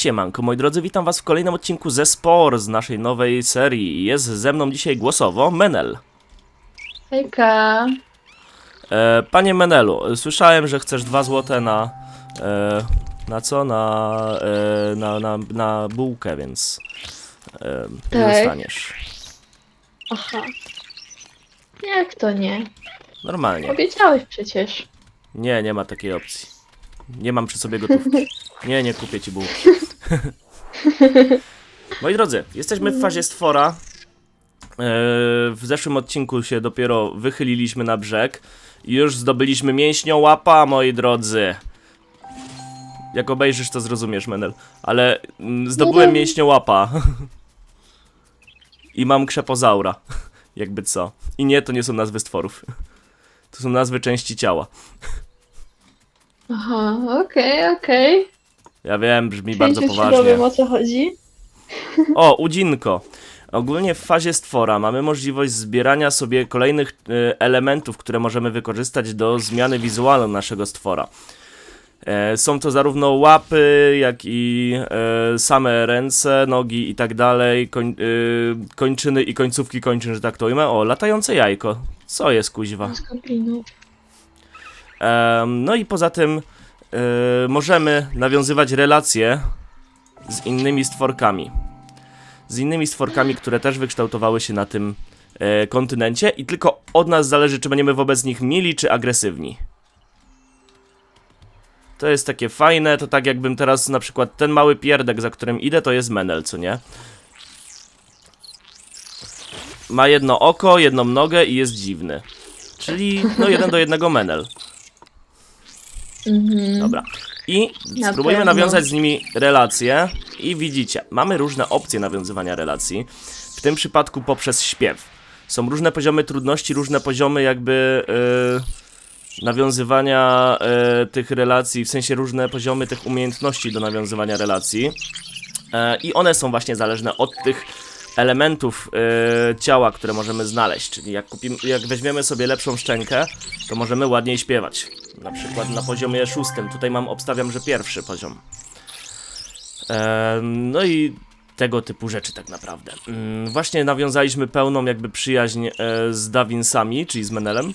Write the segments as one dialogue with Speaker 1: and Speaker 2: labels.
Speaker 1: Siemanko, moi drodzy, witam was w kolejnym odcinku ze Spor z naszej nowej serii. Jest ze mną dzisiaj głosowo Menel.
Speaker 2: Hejka.
Speaker 1: E, panie Menelu, słyszałem, że chcesz dwa złote na... E, na co? Na, e, na, na, na bułkę, więc... E,
Speaker 2: Tak.
Speaker 1: dostaniesz.
Speaker 2: Aha. Jak to nie?
Speaker 1: Normalnie.
Speaker 2: Powiedziałeś przecież.
Speaker 1: Nie, nie ma takiej opcji. Nie mam przy sobie gotówki. Nie, nie kupię ci bułki. Moi drodzy, jesteśmy w fazie stwora. E, W zeszłym odcinku się dopiero wychyliliśmy na brzeg. i Już zdobyliśmy mięśniołapa, moi drodzy. Jak obejrzysz, to zrozumiesz, Menel. Ale mm, zdobyłem
Speaker 2: to-
Speaker 1: mięśniołapa. I mam krzepozaura. Jakby co. I nie, to nie są nazwy stworów. To są nazwy części ciała.
Speaker 2: Aha, okej, okej.
Speaker 1: Ja wiem, brzmi bardzo poważnie.
Speaker 2: Powiem o co chodzi.
Speaker 1: O, udzinko. Ogólnie w fazie stwora mamy możliwość zbierania sobie kolejnych e, elementów, które możemy wykorzystać do zmiany wizualnej naszego stwora. E, Są to zarówno łapy, jak i e, same ręce, nogi i tak dalej, koń, e, kończyny i końcówki kończyn, że tak to ujmę. O, latające jajko. Co jest kuźwa?
Speaker 2: Z goblinu.
Speaker 1: Em, no i poza tym e, możemy nawiązywać relacje z innymi stworkami. Z innymi stworkami, które też wykształtowały się na tym e, kontynencie i tylko od nas zależy, czy będziemy wobec nich mili, czy agresywni. To jest takie fajne, to tak jakbym teraz na przykład ten mały pierdek, za którym idę, to jest Menel, co nie? Ma jedno oko, jedną nogę i jest dziwny. Czyli no jeden do jednego Menel.
Speaker 2: Mhm.
Speaker 1: Dobra. I
Speaker 2: Na
Speaker 1: spróbujemy
Speaker 2: pewno.
Speaker 1: nawiązać z nimi relacje. I widzicie, mamy różne opcje nawiązywania relacji. W tym przypadku poprzez śpiew. Są różne poziomy trudności, różne poziomy jakby yy, nawiązywania yy, tych relacji, w sensie różne poziomy tych umiejętności do nawiązywania relacji. E, I one są właśnie zależne od tych elementów e, ciała, które możemy znaleźć. Czyli jak, kupimy, jak weźmiemy sobie lepszą szczękę, to możemy ładniej śpiewać. Na przykład na poziomie szóstym. Tutaj mam, obstawiam, że pierwszy poziom. No i tego typu rzeczy tak naprawdę. Mm, Właśnie nawiązaliśmy pełną jakby przyjaźń e, z Davinsami, czyli z Menelem.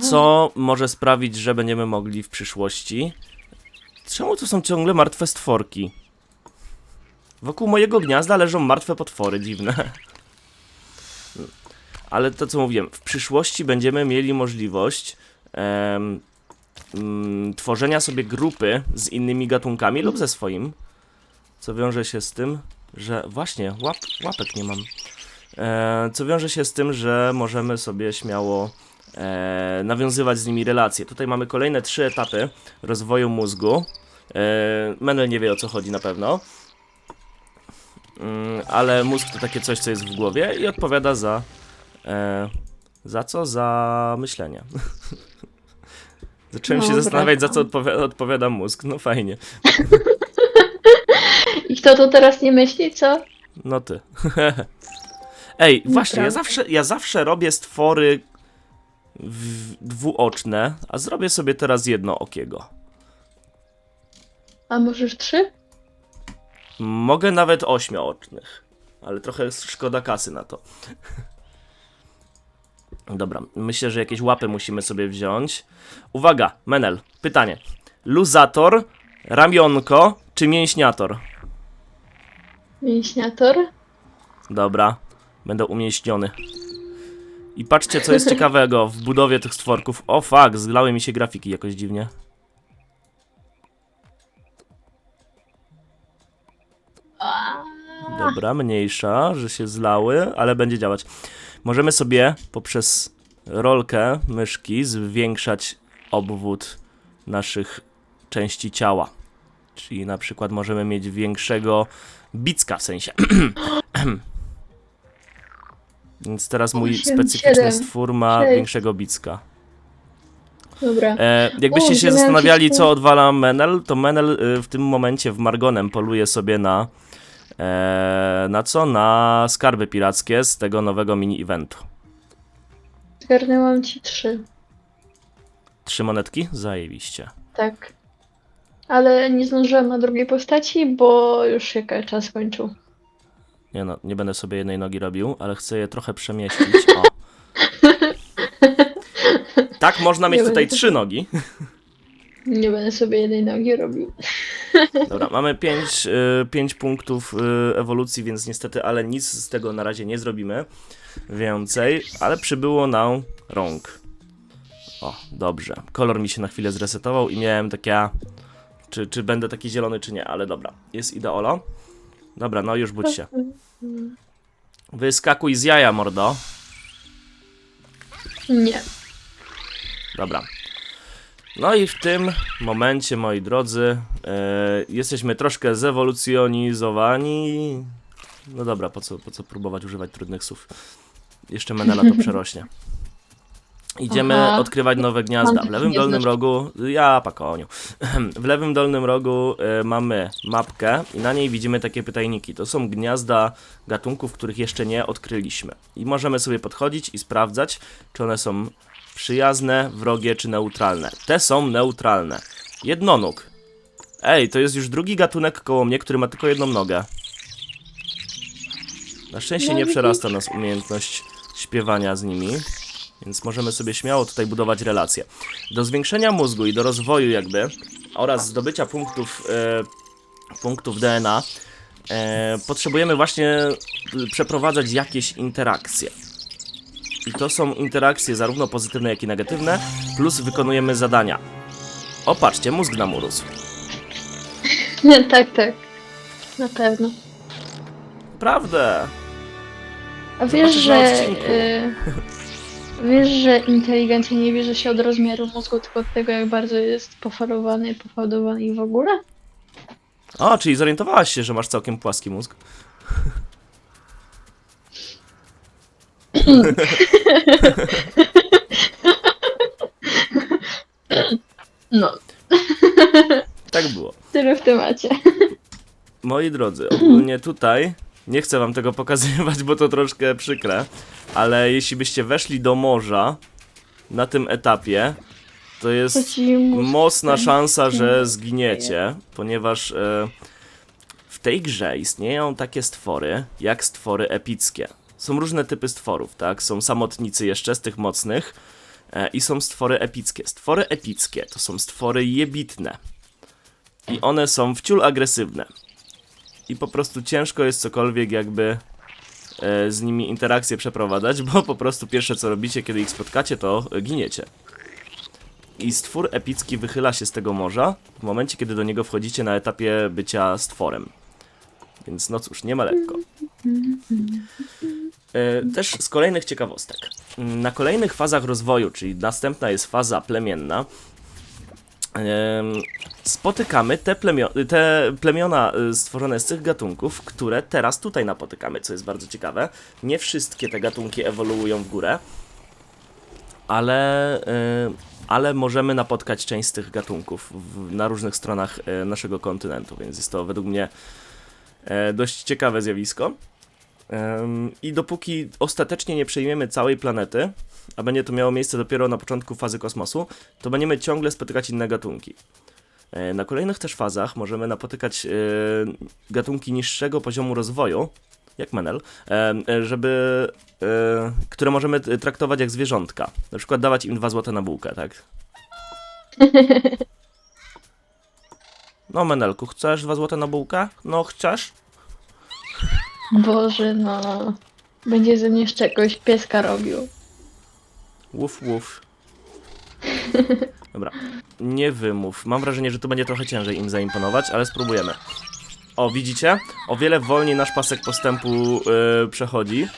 Speaker 1: Co może sprawić, że będziemy mogli w przyszłości. Czemu to są ciągle martwe stworki? Wokół mojego gniazda leżą martwe potwory, dziwne. Ale to co mówiłem, w przyszłości będziemy mieli możliwość em, mm, tworzenia sobie grupy z innymi gatunkami lub ze swoim. Co wiąże się z tym, że właśnie łap, łapek nie mam. E, co wiąże się z tym, że możemy sobie śmiało e, nawiązywać z nimi relacje. Tutaj mamy kolejne trzy etapy rozwoju mózgu. E, Menel nie wie o co chodzi na pewno. Mm, ale mózg to takie coś, co jest w głowie i odpowiada za. E, za co? Za myślenie. Zacząłem się
Speaker 2: Dobra.
Speaker 1: zastanawiać, za co odpowi- odpowiada mózg. No fajnie.
Speaker 2: I kto to teraz nie myśli, co?
Speaker 1: No ty. Ej, właśnie, ja zawsze, ja zawsze robię stwory dwuoczne, a zrobię sobie teraz jednookiego.
Speaker 2: A możesz trzy?
Speaker 1: Mogę nawet ośmioocznych, ale trochę szkoda kasy na to. Dobra, myślę, że jakieś łapy musimy sobie wziąć. Uwaga, Menel, pytanie. Luzator, ramionko czy mięśniator?
Speaker 2: Mięśniator?
Speaker 1: Dobra, będę umieśniony. I patrzcie, co jest ciekawego w budowie tych stworków. O fuck, zglały mi się grafiki jakoś dziwnie. Dobra, mniejsza, że się zlały, ale będzie działać. Możemy sobie poprzez rolkę myszki zwiększać obwód naszych części ciała. Czyli na przykład możemy mieć większego bicka w sensie. Więc teraz mój
Speaker 2: Osiem,
Speaker 1: specyficzny
Speaker 2: siedem,
Speaker 1: stwór ma
Speaker 2: sześć.
Speaker 1: większego bicka.
Speaker 2: Dobra.
Speaker 1: E, jakbyście
Speaker 2: O,
Speaker 1: się zastanawiali,
Speaker 2: wszystko-
Speaker 1: co odwala Menel, to Menel y, w tym momencie w Margonem poluje sobie na. E, na co? Na skarby pirackie z tego nowego mini-eventu.
Speaker 2: Zgarnęłam ci trzy.
Speaker 1: Trzy monetki? Zajebiście.
Speaker 2: Tak. Ale nie zdążyłam na drugiej postaci, bo już się czas kończył.
Speaker 1: Nie no, nie będę sobie jednej nogi robił, ale chcę je trochę przemieścić. O. Tak można mieć
Speaker 2: Nie
Speaker 1: tutaj
Speaker 2: będę.
Speaker 1: trzy nogi.
Speaker 2: Nie będę sobie jednej nogi robił.
Speaker 1: Dobra, mamy 5 y, pięć punktów y, ewolucji, więc niestety, ale nic z tego na razie nie zrobimy więcej, ale przybyło nam rąk. O, dobrze. Kolor mi się na chwilę zresetował i miałem takie, czy, czy będę taki zielony, czy nie, ale dobra. Jest ideolo. Dobra, no już budź się. Wyskakuj z jaja, mordo.
Speaker 2: Nie.
Speaker 1: Dobra. No i w tym momencie, moi drodzy, e, jesteśmy troszkę zewolucjonizowani. No dobra, po co, po co próbować używać trudnych słów? Jeszcze Menela to przerośnie. Idziemy
Speaker 2: Aha.
Speaker 1: odkrywać nowe gniazda. W lewym dolnym rogu, ja pakoniu. W lewym dolnym rogu e, mamy mapkę i na niej widzimy takie pytajniki. To są gniazda gatunków, których jeszcze nie odkryliśmy. I możemy sobie podchodzić i sprawdzać, czy one są przyjazne, wrogie czy neutralne. Te są neutralne. Jednonóg. Ej, to jest już drugi gatunek koło mnie, który ma tylko jedną nogę. Na szczęście nie przerasta nas umiejętność śpiewania z nimi, więc możemy sobie śmiało tutaj budować relacje. Do zwiększenia mózgu i do rozwoju jakby oraz zdobycia punktów, e, punktów DNA e, potrzebujemy właśnie y, przeprowadzać jakieś interakcje. I to są interakcje zarówno pozytywne, jak i negatywne, plus wykonujemy zadania. O, patrzcie, mózg nam urósł.
Speaker 2: tak, tak. Na pewno.
Speaker 1: Prawdę.
Speaker 2: A wiesz,
Speaker 1: Zobaczysz na
Speaker 2: że.
Speaker 1: odcinku.
Speaker 2: Y, wiesz, że inteligencja nie bierze się od rozmiaru mózgu, tylko od tego, jak bardzo jest pofarowany, pofałdowany i w ogóle?
Speaker 1: O, czyli zorientowałaś się, że masz całkiem płaski mózg.
Speaker 2: No,
Speaker 1: Tak było.
Speaker 2: tyle w temacie.
Speaker 1: Moi drodzy, ogólnie tutaj nie chcę wam tego pokazywać, bo to troszkę przykre, ale jeśli byście weszli do morza na tym etapie, to jest mocna szansa, że zginiecie, ponieważ e, w tej grze istnieją takie stwory, jak stwory epickie. Są różne typy stworów, tak? Są samotnicy jeszcze z tych mocnych e, i są stwory epickie. Stwory epickie to są stwory jebitne. I one są wciul agresywne. I po prostu ciężko jest cokolwiek jakby e, z nimi interakcję przeprowadzać, bo po prostu pierwsze co robicie, kiedy ich spotkacie, to giniecie. I stwór epicki wychyla się z tego morza w momencie, kiedy do niego wchodzicie na etapie bycia stworem. Więc no cóż, nie ma lekko. E, Też z kolejnych ciekawostek. Na kolejnych fazach rozwoju, czyli następna jest faza plemienna, em, spotykamy te, plemio- te plemiona y, stworzone z tych gatunków, które teraz tutaj napotykamy, co jest bardzo ciekawe. Nie wszystkie te gatunki ewoluują w górę, ale, y, ale możemy napotkać część z tych gatunków na różnych stronach naszego kontynentu, więc jest to według mnie e, dość ciekawe zjawisko. I dopóki ostatecznie nie przejmiemy całej planety, a będzie to miało miejsce dopiero na początku fazy kosmosu, to będziemy ciągle spotykać inne gatunki. E, Na kolejnych też fazach możemy napotykać e, gatunki niższego poziomu rozwoju, jak Menel, e, e, żeby, e, które możemy traktować jak zwierzątka. Na przykład dawać im dwa złote na bułkę, tak? No Menelku, chcesz dwa złote na bułkę? No chcesz?
Speaker 2: Boże, no. Będzie ze mnie jeszcze jakoś pieska robił.
Speaker 1: Łuf, łuf. Dobra, nie wymów. Mam wrażenie, że tu będzie trochę ciężej im zaimponować, ale spróbujemy. O, widzicie? O wiele wolniej nasz pasek postępu yy, przechodzi,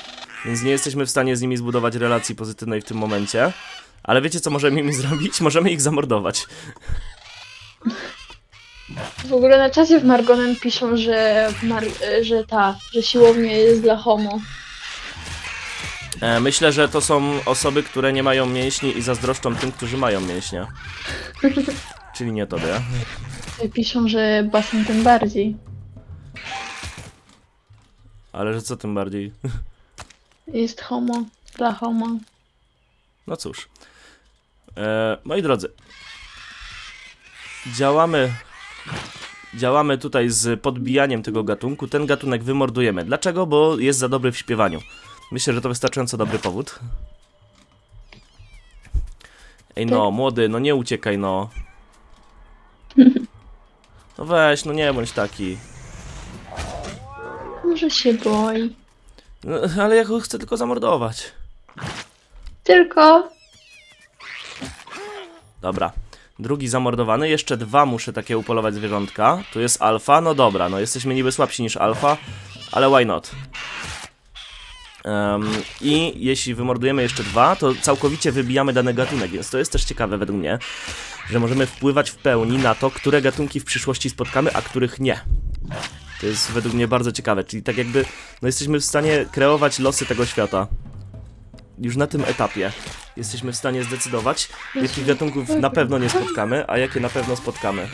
Speaker 1: więc nie jesteśmy w stanie z nimi zbudować relacji pozytywnej w tym momencie. Ale wiecie, co możemy im zrobić? Możemy ich zamordować.
Speaker 2: W ogóle na czasie w Margonen piszą, że, Mar- że ta, że siłownia jest dla homo.
Speaker 1: E, myślę, że to są osoby, które nie mają mięśni i zazdroszczą tym, którzy mają mięśnie. Czyli nie tobie.
Speaker 2: Piszą, że basen tym bardziej.
Speaker 1: Ale że co tym bardziej?
Speaker 2: Jest homo, dla homo.
Speaker 1: No cóż. E, moi drodzy. Działamy działamy tutaj z podbijaniem tego gatunku. Ten gatunek wymordujemy. Dlaczego? Bo jest za dobry w śpiewaniu. Myślę, że to wystarczająco dobry powód. Ej no, młody, no nie uciekaj no. No weź, no nie bądź taki.
Speaker 2: Może się boi.
Speaker 1: No, ale ja go chcę tylko zamordować.
Speaker 2: Tylko
Speaker 1: Dobra. Drugi zamordowany, jeszcze dwa muszę takie upolować zwierzątka. Tu jest alfa, no dobra, no jesteśmy niby słabsi niż alfa, ale why not? Em, I jeśli wymordujemy jeszcze dwa, to całkowicie wybijamy dany gatunek, więc to jest też ciekawe według mnie, że możemy wpływać w pełni na to, które gatunki w przyszłości spotkamy, a których nie. To jest według mnie bardzo ciekawe, czyli tak jakby no jesteśmy w stanie kreować losy tego świata. Już na tym etapie jesteśmy w stanie zdecydować, jakich gatunków na pewno nie spotkamy, a jakie na pewno spotkamy.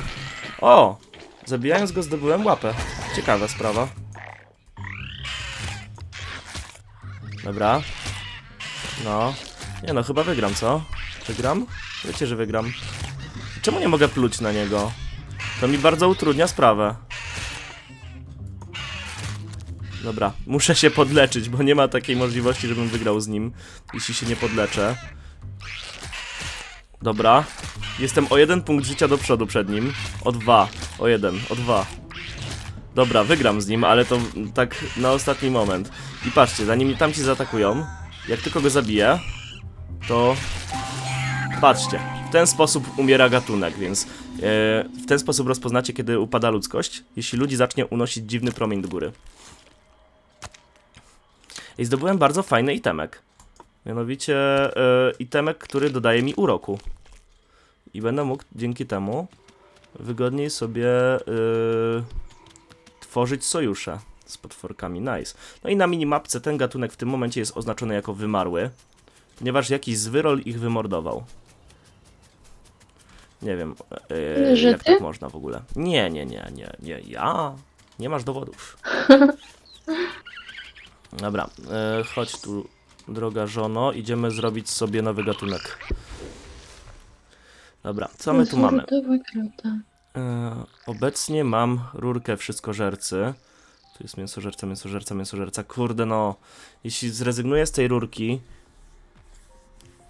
Speaker 1: O! Zabijając go zdobyłem łapę. Ciekawa sprawa. Dobra. No. Nie no, chyba wygram, co? Wygram? Wiecie, że wygram. Czemu nie mogę pluć na niego? To mi bardzo utrudnia sprawę. Dobra, muszę się podleczyć, bo nie ma takiej możliwości, żebym wygrał z nim, jeśli się nie podleczę. Dobra. Jestem o jeden punkt życia do przodu przed nim. O dwa. O jeden. O dwa. Dobra, wygram z nim, ale to tak na ostatni moment. I patrzcie, zanim tamci zaatakują, jak tylko go zabiję, to... Patrzcie, w ten sposób umiera gatunek, więc e, w ten sposób rozpoznacie, kiedy upada ludzkość, jeśli ludzi zacznie unosić dziwny promień do góry. I zdobyłem bardzo fajny itemek. Mianowicie e, itemek, który dodaje mi uroku. I będę mógł dzięki temu wygodniej sobie e, tworzyć sojusze z potworkami. Nice. No i na minimapce ten gatunek w tym momencie jest oznaczony jako wymarły, ponieważ jakiś zwyrol ich wymordował. Nie wiem,
Speaker 2: Że
Speaker 1: jak
Speaker 2: ty?
Speaker 1: tak można w ogóle. Nie, nie, nie, nie, nie, ja. Nie masz dowodów. Dobra, e, chodź tu, droga żono, idziemy zrobić sobie nowy gatunek. Dobra, co my tu mamy? E, obecnie mam rurkę wszystkożercy. Tu jest mięsożerca, mięsożerca, mięsożerca. Kurde no, jeśli zrezygnuję z tej rurki,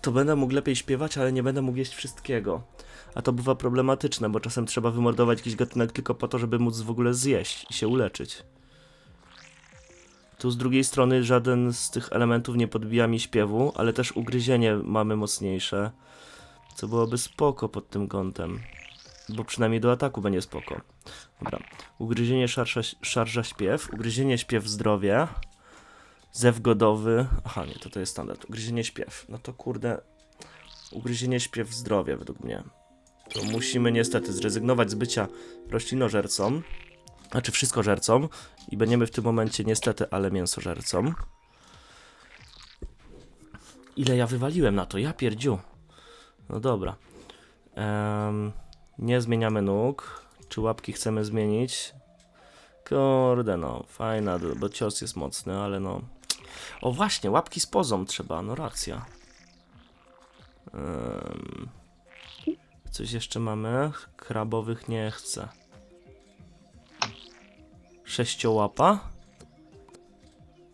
Speaker 1: to będę mógł lepiej śpiewać, ale nie będę mógł jeść wszystkiego. A to bywa problematyczne, bo czasem trzeba wymordować jakiś gatunek tylko po to, żeby móc w ogóle zjeść i się uleczyć. Tu z drugiej strony żaden z tych elementów nie podbija mi śpiewu, ale też ugryzienie mamy mocniejsze, co byłoby spoko pod tym kątem. Bo przynajmniej do ataku będzie spoko. Dobra. Ugryzienie, szarża, szarża śpiew. Ugryzienie, śpiew, zdrowie. Zew godowy. Aha, nie, to to jest standard. Ugryzienie, śpiew. No to kurde. Ugryzienie, śpiew, zdrowie według mnie. To musimy niestety zrezygnować z bycia roślinożercą. Znaczy wszystkożercą. I będziemy w tym momencie niestety, ale mięsożercą. Ile ja wywaliłem na to? Ja pierdziu. No dobra. Em, nie zmieniamy nóg. Czy łapki chcemy zmienić? Kurde no, fajna, bo cios jest mocny, ale no... O właśnie, łapki z pozą trzeba, no racja. Em, coś jeszcze mamy? Krabowych nie chcę. Sześciołapa?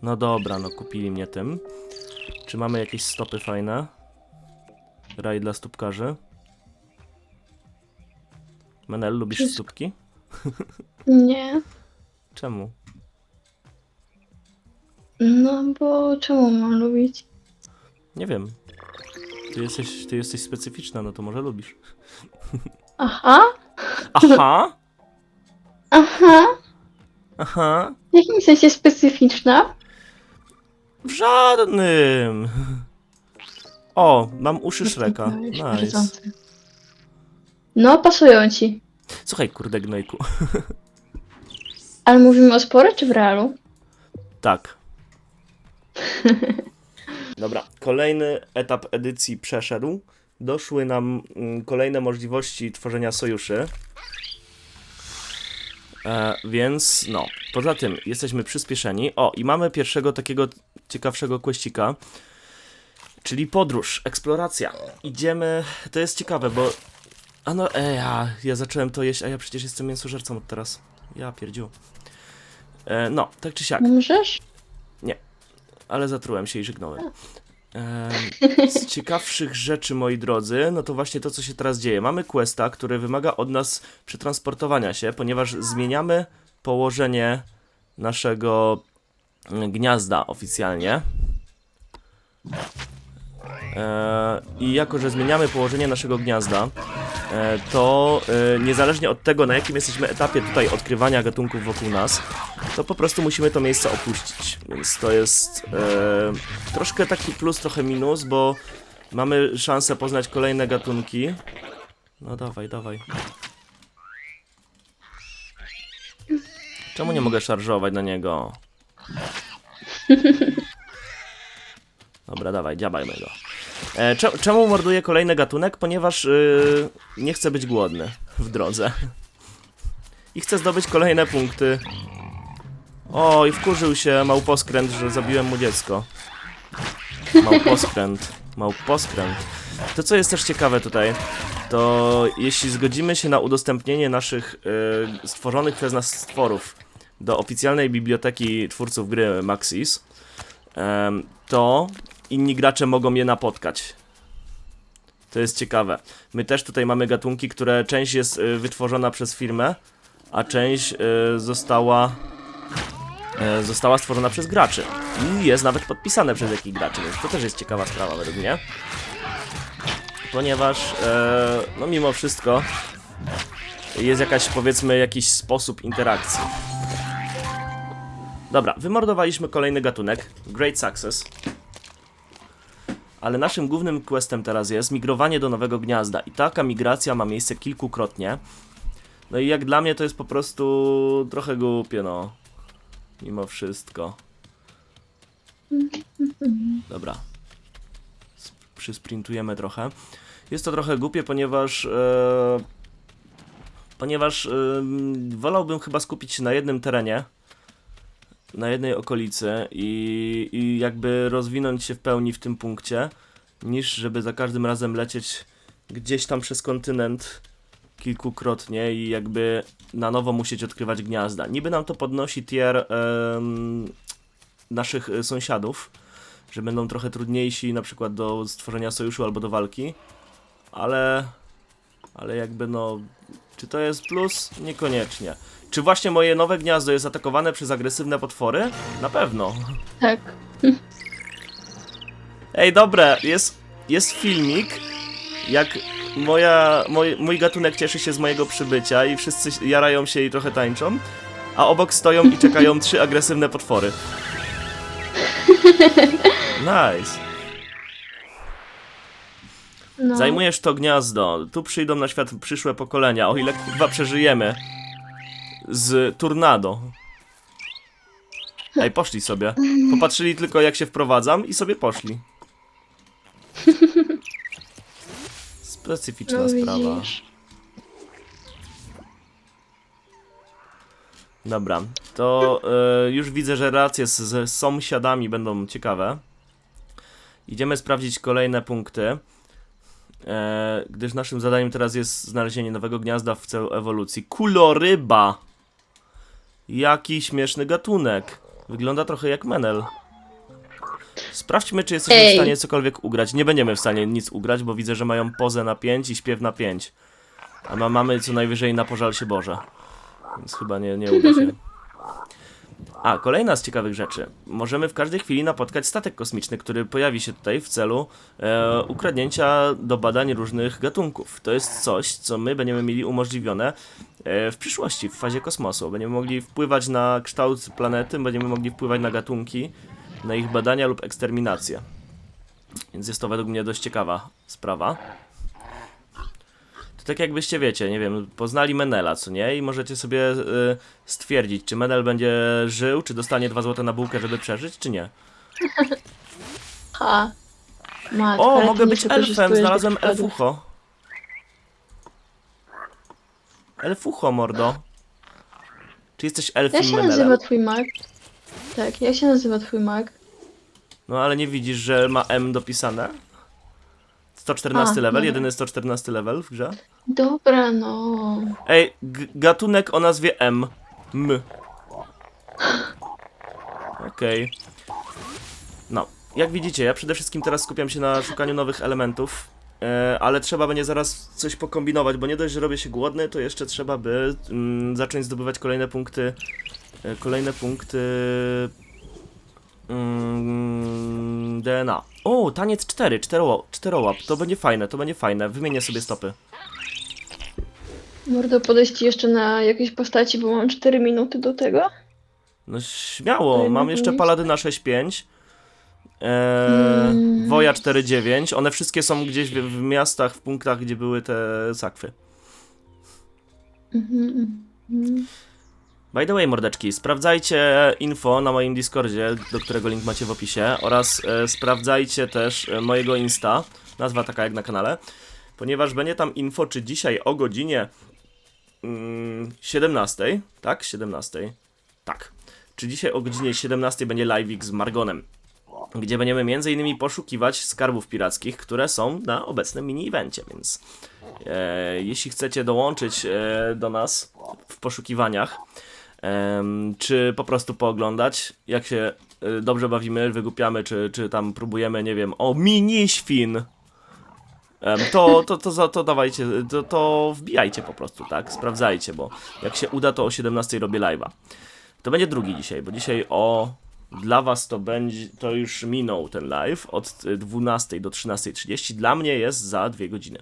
Speaker 1: No dobra, no kupili mnie tym. Czy mamy jakieś stopy fajne? Raj dla stópkarzy. Menel, lubisz stópki?
Speaker 2: Nie.
Speaker 1: Czemu?
Speaker 2: No bo czemu mam lubić?
Speaker 1: Nie wiem. Ty jesteś, ty jesteś specyficzna, no to może lubisz.
Speaker 2: Aha.
Speaker 1: Aha!
Speaker 2: Aha.
Speaker 1: Aha!
Speaker 2: W jakim sensie specyficzna?
Speaker 1: W żadnym! O, mam uszy Shreka.
Speaker 2: Już
Speaker 1: Nice.
Speaker 2: No, pasują ci.
Speaker 1: Słuchaj, kurde gnojku.
Speaker 2: Ale mówimy o spore czy w realu?
Speaker 1: Tak. Dobra, kolejny etap edycji przeszedł. Doszły nam mm, kolejne możliwości tworzenia sojuszy. E, więc no, poza tym jesteśmy przyspieszeni. O, i mamy pierwszego takiego ciekawszego questika, czyli podróż, eksploracja. Idziemy, to jest ciekawe, bo A no, e, ja, ja zacząłem to jeść, a ja przecież jestem mięsożercą od teraz. Ja pierdziu. E, no, tak czy siak,
Speaker 2: Możesz?
Speaker 1: ale zatrułem się i żygnąłem. Z ciekawszych rzeczy, moi drodzy, no to właśnie to, co się teraz dzieje. Mamy questa, który wymaga od nas przetransportowania się, ponieważ zmieniamy położenie naszego mm, gniazda oficjalnie. E, I jako, że zmieniamy położenie naszego gniazda, e, to e, niezależnie od tego, na jakim jesteśmy etapie tutaj odkrywania gatunków wokół nas, to po prostu musimy to miejsce opuścić. Więc to jest e, troszkę taki plus, trochę minus, bo mamy szansę poznać kolejne gatunki. No dawaj, dawaj. Czemu nie mogę szarżować na niego? Dobra, dawaj, dziabajmy go. E, cze- czemu morduję kolejny gatunek? Ponieważ yy, nie chcę być głodny w drodze. I chcę zdobyć kolejne punkty. O, i wkurzył się małposkręt, że zabiłem mu dziecko. Małposkręt. Małposkręt. To, co jest też ciekawe tutaj, to jeśli zgodzimy się na udostępnienie naszych y, stworzonych przez nas stworów do oficjalnej biblioteki twórców gry Maxis, em, to inni gracze mogą je napotkać. To jest ciekawe. My też tutaj mamy gatunki, które część jest y, wytworzona przez firmę, a część y, została została stworzona przez graczy. I jest nawet podpisane przez jakich graczy, więc to też jest ciekawa sprawa według mnie. Ponieważ, e, no mimo wszystko, jest jakaś, powiedzmy, jakiś sposób interakcji. Dobra, wymordowaliśmy kolejny gatunek. Great success. Ale naszym głównym questem teraz jest migrowanie do nowego gniazda. I taka migracja ma miejsce kilkukrotnie. No i jak dla mnie to jest po prostu trochę głupie, no. Mimo wszystko. Dobra. Przysprintujemy trochę. Jest to trochę głupie, ponieważ. E, ponieważ e, wolałbym chyba skupić się na jednym terenie. Na jednej okolicy i, i jakby rozwinąć się w pełni w tym punkcie, niż żeby za każdym razem lecieć gdzieś tam przez kontynent kilkukrotnie i jakby na nowo musieć odkrywać gniazda. Niby nam to podnosi tier em, naszych e, sąsiadów, że będą trochę trudniejsi na przykład do stworzenia sojuszu albo do walki, ale ale jakby no czy to jest plus? Niekoniecznie. Czy właśnie moje nowe gniazdo jest atakowane przez agresywne potwory? Na pewno.
Speaker 2: Tak.
Speaker 1: Ej, dobre, jest, jest filmik, jak moja, mój, mój gatunek cieszy się z mojego przybycia i wszyscy jarają się i trochę tańczą, a obok stoją i czekają trzy agresywne potwory. Nice.
Speaker 2: No.
Speaker 1: Zajmujesz to gniazdo. Tu przyjdą na świat przyszłe pokolenia, o ile chyba przeżyjemy. Z tornado. Ej, poszli sobie. Popatrzyli tylko jak się wprowadzam i sobie poszli. Specyficzna
Speaker 2: no,
Speaker 1: sprawa.
Speaker 2: widzisz.
Speaker 1: Dobra, to e, już widzę, że relacje z, z sąsiadami będą ciekawe. Idziemy sprawdzić kolejne punkty. E, gdyż naszym zadaniem teraz jest znalezienie nowego gniazda w celu ewolucji. Kuloryba! Jaki śmieszny gatunek. Wygląda trochę jak menel. Sprawdźmy, czy jesteśmy w
Speaker 2: Ej.
Speaker 1: stanie cokolwiek ugrać. Nie będziemy w stanie nic ugrać, bo widzę, że mają pozę na 5 i śpiew na 5. A ma, mamy co najwyżej na pożal się Boże. Więc chyba nie, nie uda się. A, kolejna z ciekawych rzeczy. Możemy w każdej chwili napotkać statek kosmiczny, który pojawi się tutaj w celu e, ukradnięcia do badań różnych gatunków. To jest coś, co my będziemy mieli umożliwione e, w przyszłości, w fazie kosmosu. Będziemy mogli wpływać na kształt planety, będziemy mogli wpływać na gatunki, na ich badania lub eksterminację. Więc jest to według mnie dość ciekawa sprawa. To tak jakbyście wiecie, nie wiem, poznali Menela, co nie? I możecie sobie y, stwierdzić, czy Menel będzie żył, czy dostanie 2 złote na bułkę, żeby przeżyć, czy nie.
Speaker 2: Ha.
Speaker 1: O, mogę być elfem, znalazłem elfucho. Elfucho, mordo. Czy jesteś elfem
Speaker 2: Jak się
Speaker 1: Menelem?
Speaker 2: nazywa twój mag? Tak, jak się nazywa twój mag?
Speaker 1: No ale nie widzisz, że ma M dopisane? To 114
Speaker 2: A,
Speaker 1: level,
Speaker 2: dobra.
Speaker 1: jedyny 114 level w grze.
Speaker 2: Dobra, no.
Speaker 1: Ej, gatunek o nazwie M. M. Okej. No, jak widzicie, ja przede wszystkim teraz skupiam się na szukaniu nowych elementów, e, ale trzeba będzie zaraz coś pokombinować, bo nie dość, że robię się głodny, to jeszcze trzeba by mm, zacząć zdobywać kolejne punkty, kolejne punkty mm, DNA. O, taniec 4, czterołap, czterołap, to będzie fajne, to będzie fajne, wymienię sobie stopy.
Speaker 2: Mordo, podejść jeszcze na jakieś postaci, bo mam 4 minuty do tego.
Speaker 1: No śmiało, mam jeszcze. Paladyna 6.5, e,
Speaker 2: Mm.
Speaker 1: Woja 4.9, one wszystkie są gdzieś w, w miastach, w punktach, gdzie były te sakwy.
Speaker 2: Mhm, mhm.
Speaker 1: By the way, mordeczki, sprawdzajcie info na moim Discordzie, do którego link macie w opisie, oraz e, sprawdzajcie też e, mojego Insta, nazwa taka jak na kanale, ponieważ będzie tam info, czy dzisiaj o godzinie mm, 17, tak? 17, tak. Czy dzisiaj o godzinie 17 będzie live'ik z Margonem, gdzie będziemy innymi poszukiwać skarbów pirackich, które są na obecnym mini-evencie, więc e, jeśli chcecie dołączyć e, do nas w poszukiwaniach, czy po prostu pooglądać, jak się y, dobrze bawimy, wygłupiamy, czy, czy tam próbujemy, nie wiem, o mini świn. To, to, to, to, dawajcie, to, to wbijajcie po prostu, tak? Sprawdzajcie, bo jak się uda, to o 17 robię live'a. To będzie drugi dzisiaj, bo dzisiaj o. Dla was to będzie, to już minął ten live od y, 12 do 13.30. Dla mnie jest za dwie godziny.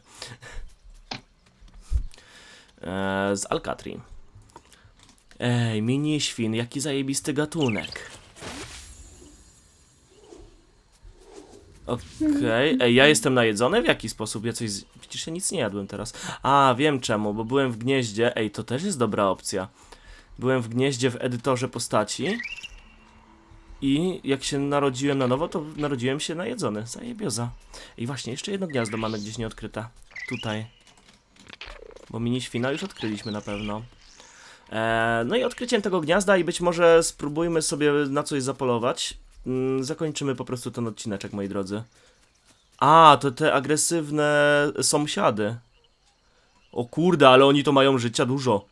Speaker 1: E, z Alcatrin. Ej, mini świn, jaki zajebisty gatunek. Okej, ej, ja jestem najedzony? W jaki sposób? Ja coś. Z... Przecież ja nic nie jadłem teraz. A, wiem czemu, bo byłem w gnieździe. Ej, to też jest dobra opcja. Byłem w gnieździe w edytorze postaci. I jak się narodziłem na nowo, to narodziłem się najedzony. Zajebioza. I właśnie, jeszcze jedno gniazdo mamy gdzieś nieodkryte. Tutaj. Bo mini świna już odkryliśmy na pewno. E, no i odkryciem tego gniazda i być może spróbujmy sobie na coś zapolować. Mm, zakończymy po prostu ten odcineczek, moi drodzy. A, to te agresywne sąsiady. O kurde, ale oni to mają życia dużo.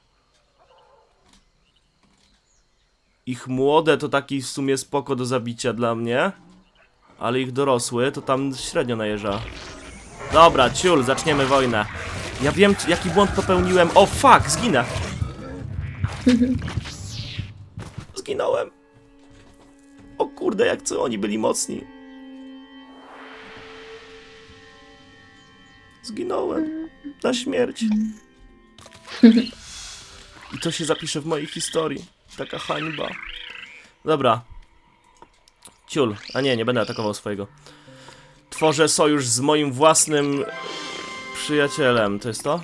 Speaker 1: Ich młode to taki w sumie spoko do zabicia dla mnie. Ale ich dorosły to tam średnio najeżdża. Dobra, ciul, zaczniemy wojnę. Ja wiem, jaki błąd popełniłem. O fuck, zginę. Zginąłem. O kurde, jak co oni byli mocni. Zginąłem. Na śmierć. I to się zapisze w mojej historii. Taka hańba. Dobra. Ciul. A nie, nie będę atakował swojego. Tworzę sojusz z moim własnym przyjacielem. To jest to?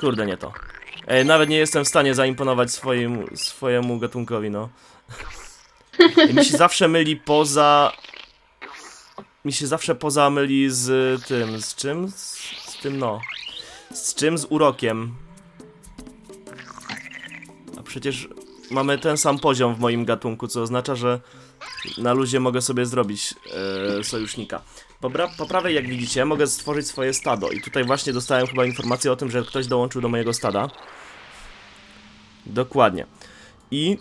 Speaker 1: Kurde, nie to. Ej, nawet nie jestem w stanie zaimponować swoim, swojemu gatunkowi, no. Ej, mi się zawsze myli poza... Mi się zawsze poza myli z tym, z czym? Z, z tym, no. Z czym? Z urokiem. A przecież mamy ten sam poziom w moim gatunku, co oznacza, że na luzie mogę sobie zrobić e, sojusznika. Po, po prawej, jak widzicie, mogę stworzyć swoje stado. I tutaj właśnie dostałem chyba informację o tym, że ktoś dołączył do mojego stada. Dokładnie. I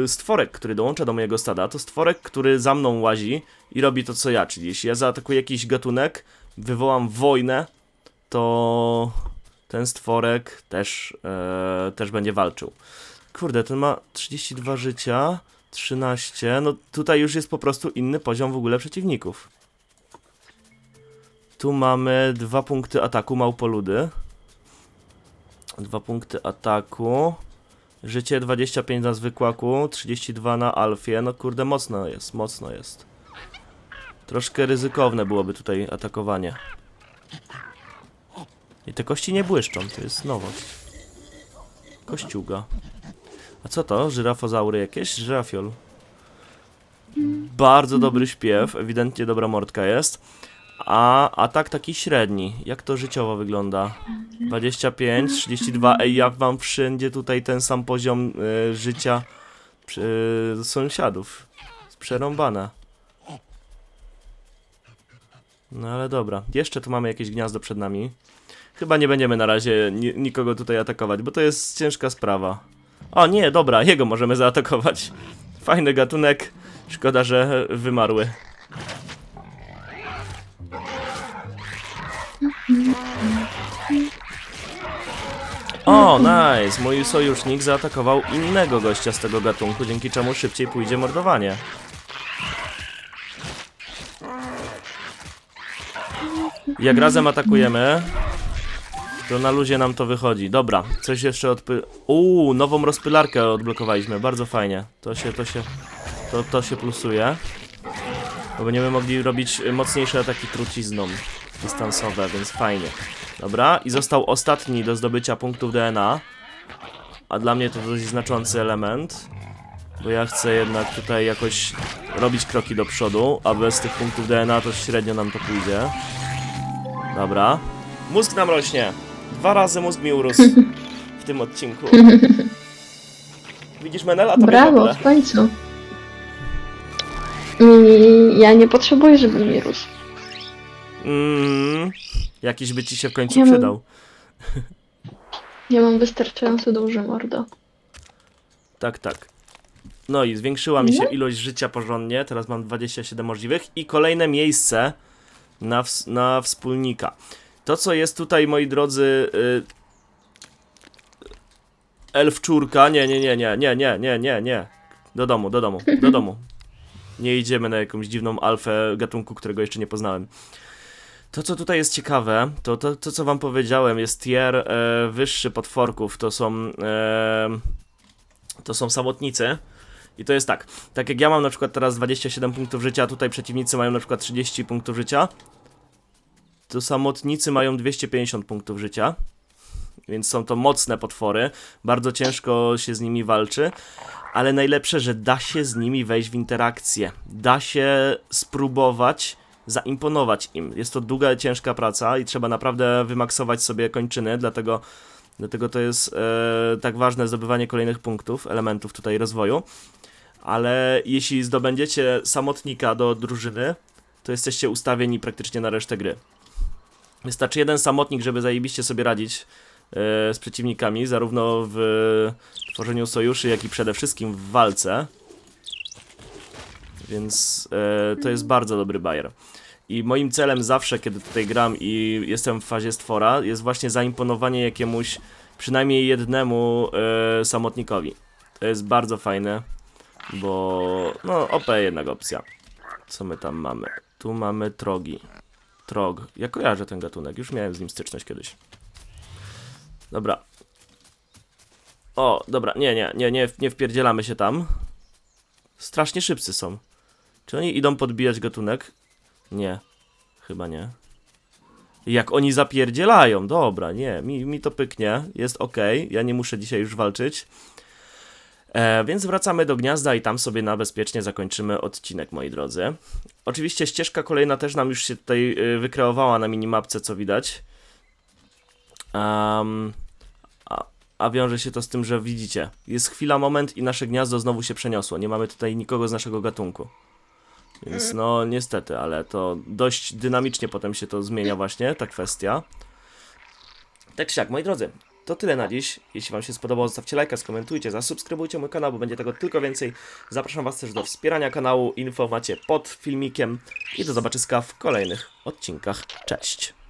Speaker 1: yy, stworek, który dołącza do mojego stada, to stworek, który za mną łazi i robi to co ja. Czyli jeśli ja zaatakuję jakiś gatunek, wywołam wojnę, to ten stworek też, yy, też będzie walczył. Kurde, ten ma 32 życia, 13. No tutaj już jest po prostu inny poziom w ogóle przeciwników. Tu mamy dwa punkty ataku małpoludy. Dwa punkty ataku. Życie 25 na zwykłaku, 32 na alfie. No kurde, mocno jest, mocno jest. Troszkę ryzykowne byłoby tutaj atakowanie. I te kości nie błyszczą, to jest nowość. Kościuga. A co to? Żyrafozaury jakieś? Żyrafiol. Bardzo dobry śpiew, ewidentnie dobra mordka jest. A atak taki średni. Jak to życiowo wygląda? 25, 32. Ej, ja mam wszędzie tutaj ten sam poziom y, życia y, sąsiadów. Przerąbane. No ale dobra, jeszcze tu mamy jakieś gniazdo przed nami. Chyba nie będziemy na razie ni nikogo tutaj atakować, bo to jest ciężka sprawa. O nie, dobra, jego możemy zaatakować. Fajny gatunek. Szkoda, że wymarły. O, nice! Mój sojusznik zaatakował innego gościa z tego gatunku, dzięki czemu szybciej pójdzie mordowanie. Jak razem atakujemy, to na luzie nam to wychodzi. Dobra, coś jeszcze odpy... Uuu, nową rozpylarkę odblokowaliśmy, bardzo fajnie. To się, to się, to, to się plusuje. Bo będziemy mogli robić mocniejsze ataki trucizną dystansowe, więc fajnie. Dobra, i został ostatni do zdobycia punktów DNA. A dla mnie to dość znaczący element. Bo ja chcę jednak tutaj jakoś robić kroki do przodu, a bez tych punktów DNA to średnio nam to pójdzie. Dobra. Mózg nam rośnie. Dwa razy mózg mi urósł w tym odcinku. Widzisz Menela? To
Speaker 2: Brawo, w końcu. I ja nie potrzebuję, żeby mi rósł.
Speaker 1: Mm, jakiś by ci się w końcu
Speaker 2: Ja mam-
Speaker 1: przydał.
Speaker 2: Ja mam wystarczająco duży mordo.
Speaker 1: Tak, tak. No i zwiększyła mi się
Speaker 2: No.
Speaker 1: ilość życia porządnie. Teraz mam 27 możliwych. I kolejne miejsce na, ws- na wspólnika. To, co jest tutaj, moi drodzy. Y... Elfczurka. Nie, nie, nie, nie, nie, nie, nie, nie, nie. Do domu, do domu, do domu. Nie idziemy na jakąś dziwną alfę gatunku, którego jeszcze nie poznałem. To, co tutaj jest ciekawe, to to, to co wam powiedziałem, jest tier e, wyższy potworków. To są. E, to są samotnicy. I to jest tak, tak jak ja mam na przykład teraz 27 punktów życia, tutaj przeciwnicy mają na przykład 30 punktów życia, to samotnicy mają 250 punktów życia. Więc są to mocne potwory, bardzo ciężko się z nimi walczy, ale najlepsze, że da się z nimi wejść w interakcję. Da się spróbować zaimponować im. Jest to długa, ciężka praca i trzeba naprawdę wymaksować sobie kończyny, dlatego Dlatego to jest e, tak ważne zdobywanie kolejnych punktów, elementów tutaj rozwoju. Ale jeśli zdobędziecie samotnika do drużyny, to jesteście ustawieni praktycznie na resztę gry. Wystarczy jeden samotnik, żeby zajebiście sobie radzić e, z przeciwnikami, zarówno w tworzeniu sojuszy, jak i przede wszystkim w walce. Więc e, to jest bardzo dobry bajer. I moim celem zawsze, kiedy tutaj gram i jestem w fazie stwora, jest właśnie zaimponowanie jakiemuś, przynajmniej jednemu e, samotnikowi. To jest bardzo fajne, bo no OP jednak opcja. Co my tam mamy? Tu mamy trogi. Trog. Ja kojarzę ten gatunek, już miałem z nim styczność kiedyś. Dobra. O, dobra, nie, nie, nie, nie, nie wpierdzielamy się tam. Strasznie szybcy są. Czy oni idą podbijać gatunek? Nie, chyba nie. Jak oni zapierdzielają, dobra, nie, mi, mi to pyknie, jest ok, ja nie muszę dzisiaj już walczyć. E, więc wracamy do gniazda i tam sobie na bezpiecznie zakończymy odcinek, moi drodzy. Oczywiście ścieżka kolejna też nam już się tutaj y, wykreowała na minimapce, co widać. Am, a, a wiąże się to z tym, że widzicie, jest chwila, moment i nasze gniazdo znowu się przeniosło. Nie mamy tutaj nikogo z naszego gatunku. Więc no niestety, ale to dość dynamicznie potem się to zmienia właśnie, ta kwestia. Tak siak, moi drodzy, to tyle na dziś. Jeśli Wam się spodobało, zostawcie lajka, skomentujcie, zasubskrybujcie mój kanał, bo będzie tego tylko więcej. Zapraszam Was też do wspierania kanału, info macie pod filmikiem i do zobaczyska w kolejnych odcinkach. Cześć!